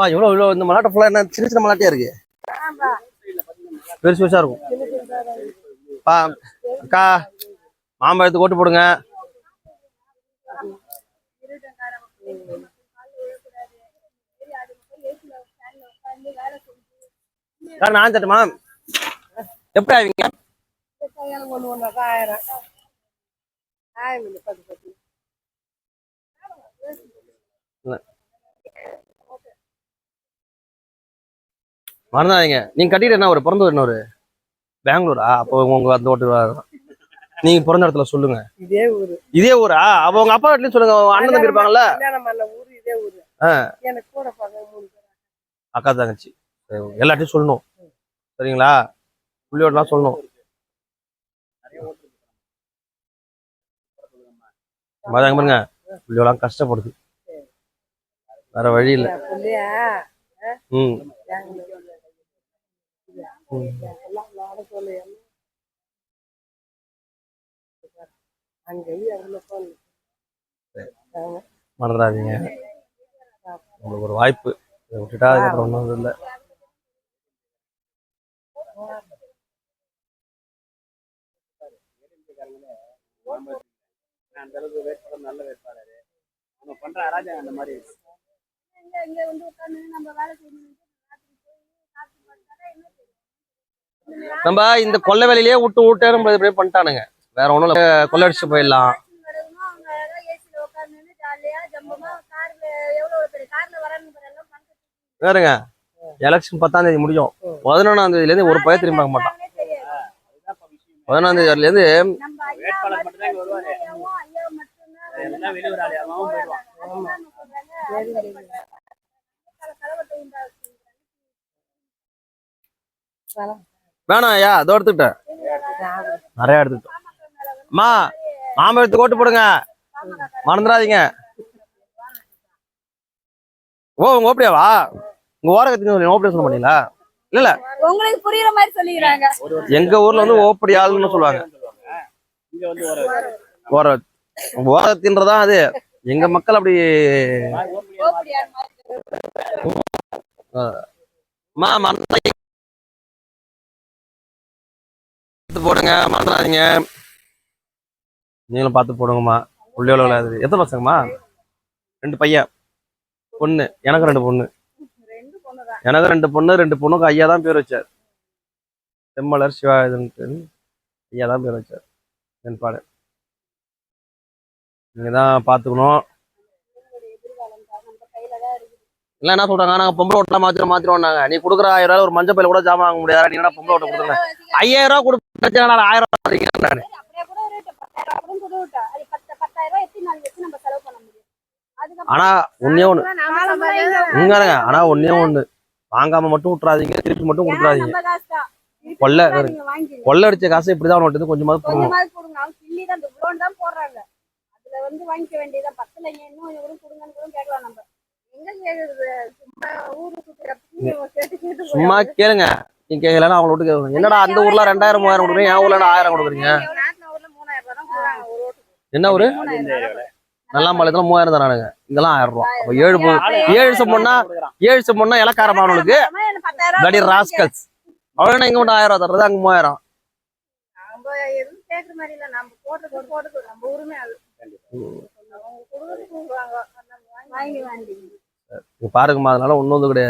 பா இவ்வளோ இவ்வளோ இந்த மலாட்டை ஃபுல்லாக என்ன சின்ன சின்ன மலாட்டையா இருக்கு? பெருசு பெருசாக இருக்கும். பா அக்கா மாம்பழத்துக்கு ஓட்டு போடுங்க. அக்கா, நான் தட்டுமா எப்படி ஆவீங்க? ஒன்று ஆயிரம் மறந்துடாதீங்க நீங்க கட்டிட்டு என்ன ஒரு பிறந்த என்ன ஒரு? பெங்களூரா? அப்போ உங்க அந்த ஓட்டு. நீங்க பிறந்த இடத்துல சொல்லுங்க. இதே ஊரு. இதே ஊரா? அப்ப உங்க அப்பா வீட்லயும் சொல்லுங்க. அண்ணன் தம்பி இருப்பாங்கல்ல? அக்கா தங்கச்சி. எல்லாத்தையும் சொல்லணும். சரிங்களா? புள்ளியோடலாம் சொல்லணும். அதாங்க பாருங்க. புள்ளியோலாம் கஷ்டப்படுது. வேற வழி இல்லை. இல்லையா ம் அங்கேயும் எவ்வளோ போன் மறந்துடாதீங்க. உங்களுக்கு ஒரு வாய்ப்பு. இதை விட்டுட்டா அதுக்கப்புறம் ஒன்றும் இல்லை. அந்த அளவுக்கு வேட்பாளர் நல்ல வேட்பாளர் நம்ம பண்ற அராஜகம் அந்த மாதிரி இருக்கு. இங்க வந்து உட்கார்ந்து நம்ம வேலை செய்யணும். நம்ம இந்த கொள்ளை வேலையிலேயே விட்டு விட்டே நம்ம இப்படியே பண்ணிட்டானுங்க. வேற ஒன்றும் இல்லை. கொள்ளடிச்சு போயிடலாம். வேறுங்க எலெக்ஷன் பத்தாம் தேதி முடியும். பதினொன்றாம் தேதியிலேருந்து ஒரு பய திரும்பி பார்க்க மாட்டான். பதினொன்றாம் தேதி வரலேருந்து வேட்பாளர் வேணாம் ஐயா அதோ எடுத்துக்கிட்டேன். நிறைய எடுத்துக்கிட்டோம். அம்மா மாம்பழத்துக்கு ஓட்டு போடுங்க. மறந்துடாதீங்க. ஓ உங்க ஓப்படியாவா? உங்க ஓர கத்தி ஓப்படியா சொல்ல மாட்டீங்களா? இல்ல இல்ல. உங்களுக்கு புரியுற மாதிரி சொல்லிக்கிறாங்க. எங்க ஊர்ல வந்து ஓப்படி ஆளுன்னு சொல்லுவாங்க. ஓர ஓரத்தின்றதா அது? எங்க மக்கள் அப்படி மா போடுங்க மறந்துடாதீங்க. நீங்களும் பார்த்து போடுங்கம்மா. உள்ள விளையாடுது எத்தனை பசங்கம்மா? ரெண்டு பையன். பொண்ணு. எனக்கு ரெண்டு பொண்ணு. எனக்கு ரெண்டு பொண்ணு ரெண்டு பொண்ணுக்கு ஐயா தான் பேர் வச்சார். செம்மலர் சிவா இதுன்ட்டு ஐயா தான் பேர் வச்சார். நண்பாடு நீங்கள் தான் பார்த்துக்கணும். இல்லை என்ன சொல்றாங்க? நாங்கள் பொம்பளை ஓட்டலாம் மாத்திரம் மாத்திரோம்னாங்க நீ கொடுக்குற ஆயிரம் ரூபாய் ஒரு மஞ்சள் பையில கூட ஜாமான் வாங்க முடியாது. நீ என்ன பொம்பளை ஓட்ட கொடுத்துருங்க ஐயாயிரம் ரூபா நான் ஆயிரம் நான். ஆனா ஒன்னே ஒண்ணு. உங்காருங்க ஆனா ஒன்னே ஒண்ணு. வாங்காம மட்டும் விட்டுறாதீங்க. திருப்பி மட்டும் கொடுத்துறாதீங்க. கொள்ளை வாங்கிக்கங்க கொள்ளடிச்ச காசு இப்படிதான் அவன்கிட்ட கொஞ்சமாவது கிள்ளி கேட்டு சும்மா கேளுங்க. நீங்க கேட்கலன்னா அவங்கள விட்டு கேட்கணும் என்னடா அந்த ஊர்ல ரெண்டாயிரம் மூவாயிரம் கொடுக்குறீங்க? என் ஊர்ல ஆயிரம் கொடுக்குறீங்க? என்ன ஒரு நல்லா ரூபாய் மூவாயிரம் தரானுங்க இங்கெல்லாம் ஆயிரம் ரூபா. அப்ப ஏழு ஏழு சம்பொன்னா ஏழு சம்பொன்னா இலக்காரமானவனுக்கு ஆமா, தடி ராஸ்கல்ஸ் அவ்வளோ இங்க மட்டும் ஆயிரம் ரூபா தர்றது அங்க மூவாயிரம். பாருங்கம்மா அதனால ஒன்றும் வந்து கிடையாது.